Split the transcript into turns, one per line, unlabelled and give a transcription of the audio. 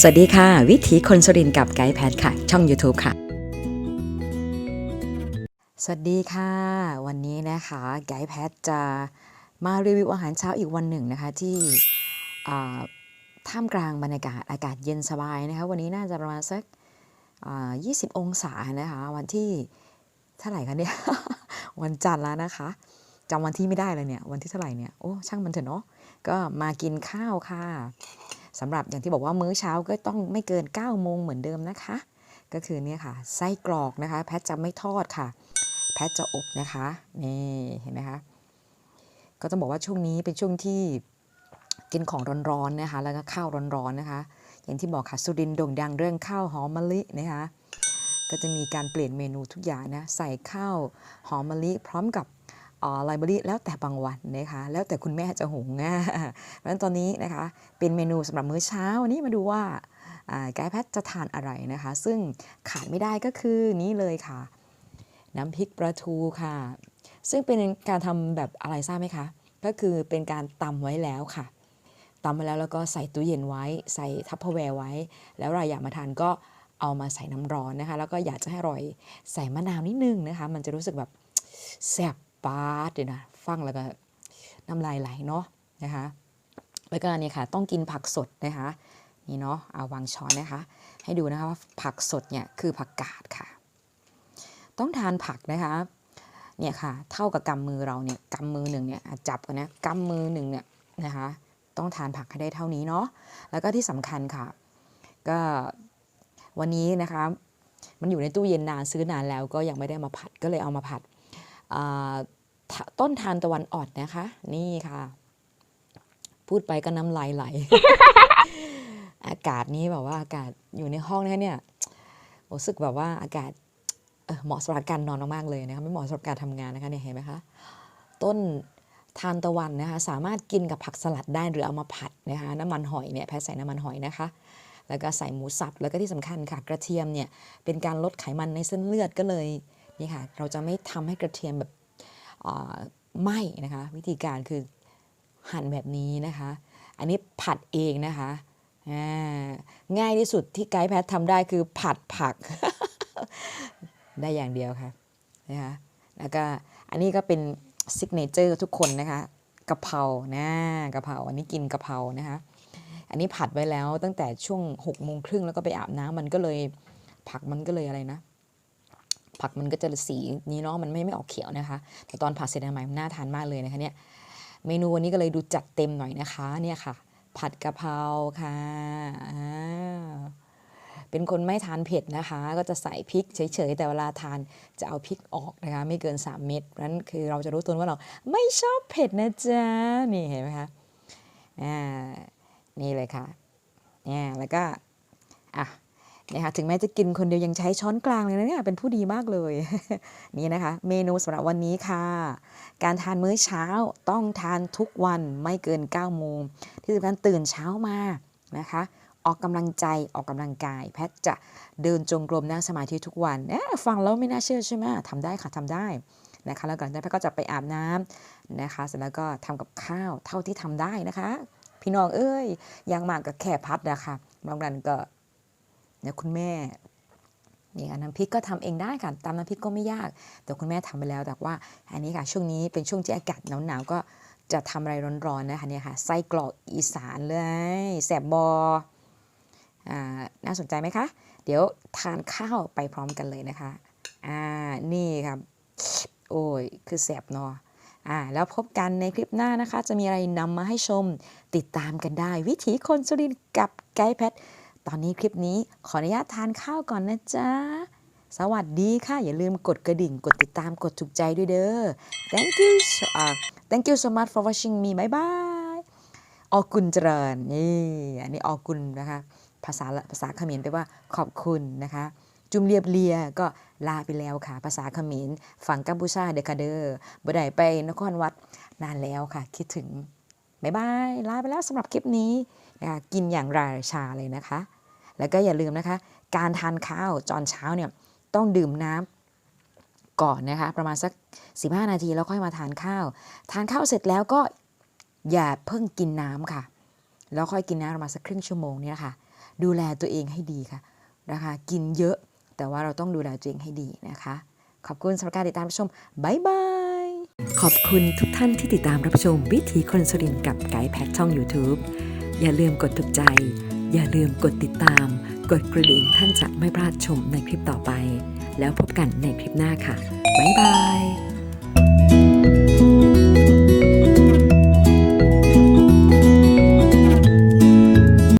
สวัสดีค่ะ วิถีคนสุรินกับไกด์แพทค่ะ ช่อง YouTube ค่ะ สวัสดีค่ะ วันนี้นะคะไกด์แพทจะมารีวิวอาหารเช้าอีกวันหนึ่งนะคะที่ท่ามกลางบรรยากาศอากาศเย็นสบายนะคะวันนี้น่าจะประมาณสักอ่า20 องศานะคะวันที่เท่าไหร่คะเนี่ย วันจันทร์แล้วนะคะจำวันที่ไม่ได้เลยเนี่ยวันที่เท่าไหร่เนี่ยโอ้ช่างมันเถอะเนาะก็มากินข้าวค่ะ สำหรับอย่างที่บอกว่ามื้อเช้าก็ต้องไม่เกิน9โมงเหมือนเดิมนะคะ ก็คือเนี่ยค่ะไส้กรอกนะคะ แพทจะไม่ทอดค่ะ แพทจะอบนะคะนี่เห็นไหมคะก็ต้องบอกว่าช่วงนี้เป็นช่วงที่กินของร้อนๆนะคะ แล้วก็ข้าวร้อนๆนะคะ อย่างที่บอกค่ะสุรินโด่งดังเรื่องข้าวหอมมะลินะคะก็จะมีการเปลี่ยนเมนูทุกอย่างนะใส่ข้าวหอมมะลิพร้อมกับ ไลบรารีแล้วแต่บางวันนะคะแล้วแต่คุณแม่จะหุงอะเพราะฉะนั้นตอนนี้นะคะเป็นเมนูสำหรับมื้อเช้าวันนี้มาดูว่าอ่าไกด์แพทจะทานอะไรนะคะ ซึ่งขาดไม่ได้ก็คือนี่เลยค่ะ น้ำพริกปลาทูค่ะ ซึ่งเป็นการทำแบบอะไรทราบไหมคะ ก็คือเป็นการตำไว้แล้วค่ะตำไว้แล้วแล้วก็ใส่ตู้เย็นไว้ ใส่ทัพเปอร์แวร์ไว้ แล้วเราอยากมาทานก็เอามาใส่น้ำร้อนนะคะ แล้วก็อยากจะให้อร่อยใส่มะนาวนิดนึงนะคะ มันจะรู้สึกแบบแซ่บ ปาดเลยนะฟังแล้วก็น้ำลายไหลเนาะนะคะแล้วก็เนี่ยค่ะต้องกินผักสดนะคะนี่เนาะเอาวางช้อนนะคะ ให้ดูนะคะว่าผักสดเนี่ยคือผักกาดค่ะ ต้องทานผักนะคะเนี่ยค่ะเท่ากับกำมือเราเนี่ยกำมือหนึ่งเนี่ยจับกันนะกำมือหนึ่งเนี่ยนะคะต้องทานผักให้ได้เท่านี้เนาะแล้วก็ที่สำคัญค่ะ ก็วันนี้นะคะมันอยู่ในตู้เย็นนานซื้อนานแล้วก็ยังไม่ได้มาผัดก็เลยเอามาผัด ต้นทานตะวันออดนะคะ นี่ค่ะ พูดไปก็น้ำลายไหล อากาศนี้แบบว่าอากาศอยู่ในห้องนะเนี่ยรู้สึกแบบว่าอากาศเเหมาะสำหรับการนอนมากๆเลยนะคะไม่เหมาะสำหรับการทำงานนะคะเนี่ยเห็นไหมคะต้นทานตะวันนะคะสามารถกินกับผักสลัดได้หรือเอามาผัดนะคะน้ำมันหอยเนี่ยแพทย์ใส่น้ำมันหอยนะคะ แล้วก็ใส่หมูสับแล้วก็ที่สำคัญค่ะกระเทียมเนี่ยเป็นการลดไขมันในเส้นเลือดก็เลย นี่ค่ะเราจะไม่ทำให้กระเทียมแบบไหม้นะคะ วิธีการคือหั่นแบบนี้นะคะ อันนี้ผัดเองนะคะง่ายที่สุดที่ไกด์แพททำได้คือผัดผัก ได้อย่างเดียวค่ะนะคะแล้วก็อันนี้ก็เป็นซิกเนเจอร์ทุกคนนะคะกะเพรานะกะเพราอันนี้กินกะเพรานะคะอันนี้ผัดไว้แล้วตั้งแต่ช่วง6กโมงครึ่งแล้วก็ไปอาบน้ำมันก็เลยผักมันก็เลยอะไรนะ ผักมันก็จะสีนี้เนาะมันไม่ไม่ออกเขียวนะคะ แต่ตอนผัดเสร็จใหม่มันน่าทานมากเลยนะคะเนี่ยเมนูวันนี้ก็เลยดูจัดเต็มหน่อยนะคะเนี่ยค่ะ ผัดกะเพราค่ะเป็นคนไม่ทานเผ็ดนะคะ ก็จะใส่พริกเฉยๆ แต่เวลาทานจะเอาพริกออกนะคะ ไม่เกิน 3 เม็ดนั้นคือเราจะรู้ตัวว่าเราไม่ชอบเผ็ดนะจ๊ะนี่เห็นไหมคะอ่านี่เลยค่ะเนี่ยแล้วก็อะ นี่ยค่ะถึงแม้จะกินคนเดียวยังใช้ช้อนกลางเลยนะเนี่ยเป็นผู้ดีมากเลย นี่นะคะ เมนูสำหรับวันนี้ค่ะ การทานมื้อเช้าต้องทานทุกวันไม่เกิน9โมงที่สำคัญตื่นเช้ามานะคะออกกำลังใจออกกำลังกาย แพทย์จะเดินจงกรมนั่งสมาธิทุกวันเอ๊ะฟังแล้วไม่น่าเชื่อใช่ไหมทำได้ค่ะทำได้นะคะแล้วก่อนจากนั้นแพทย์ก็จะไปอาบน้ำนะคะ เสร็จแล้วก็ทำกับข้าวเท่าที่ทำได้นะคะ พี่น้องเอ้ยยังมากก็แค่พัดนะคะบางวันก็ นี่ยคุณแม่นี่ค่ะน้ำพริกก็ทำเองได้ค่ะตำน้ำพริกก็ไม่ยาก แต่คุณแม่ทำไปแล้วแต่ว่า อันนี้ค่ะช่วงนี้เป็นช่วงที่อากาศหนาวๆก็จะทำอะไรร้อนๆนะคะเนี่ยค่ะไส้กรอกอีสานเลยแสบบออ่าน่าสนใจไหมคะ เดี๋ยวทานข้าวไปพร้อมกันเลยนะคะอ่านี่ครับโอ้ยคือแสบเนาะอ่าแล้วพบกันในคลิปหน้านะคะ จะมีอะไรนำมาให้ชมติดตามกันได้ วิถีคนสุรินทร์กับไกด์แพท ตอนนี้คลิปนี้ขออนุญาตทานข้าวก่อนนะจ๊ะ สวัสดีค่ะ อย่าลืมกดกระดิ่ง กดติดตาม กดถูกใจด้วยเด้อ thank you so- อ่า thank you so much for watching me bye bye ออกุลเจริญนี่อันนี้ออกุลนะคะ ภาษาภาษาเขมรแปลว่าขอบคุณนะคะ จุมเรียบเลียก็ลาไปแล้วค่ะ ภาษาเขมรฝั่งกัมพูชาเดค่ะเดอร์บ่ได้ไปนครวัดนานแล้วค่ะ คิดถึงบายบาย ลาไปแล้วสำหรับคลิปนี้นะคะกินอย่างราชาเลยนะคะ แล้วก็อย่าลืมนะคะ การทานข้าวตอนเช้าเนี่ยต้องดื่มน้ำก่อนนะคะ ประมาณสัก 15 นาทีแล้วค่อยมาทานข้าว ทานข้าวเสร็จแล้วก็อย่าเพิ่งกินน้ำค่ะ แล้วค่อยกินน้ำประมาณสักครึ่งชั่วโมงเนี่ยนะคะ
ดูแลตัวเองให้ดีค่ะนะคะกินเยอะแต่ว่าเราต้องดูแลตัวเองให้ดีนะคะ ขอบคุณสำหรับการติดตามรับชมบายบาย ขอบคุณทุกท่านที่ติดตามรับชมวิถีคนสุรินกับไกด์แพทช่อง YouTube อย่าลืมกดถูกใจ อย่าลืมกดติดตาม กดกระดิ่งท่านจะไม่พลาดชมในคลิปต่อไป แล้วพบกันในคลิปหน้าค่ะ บ๊ายบาย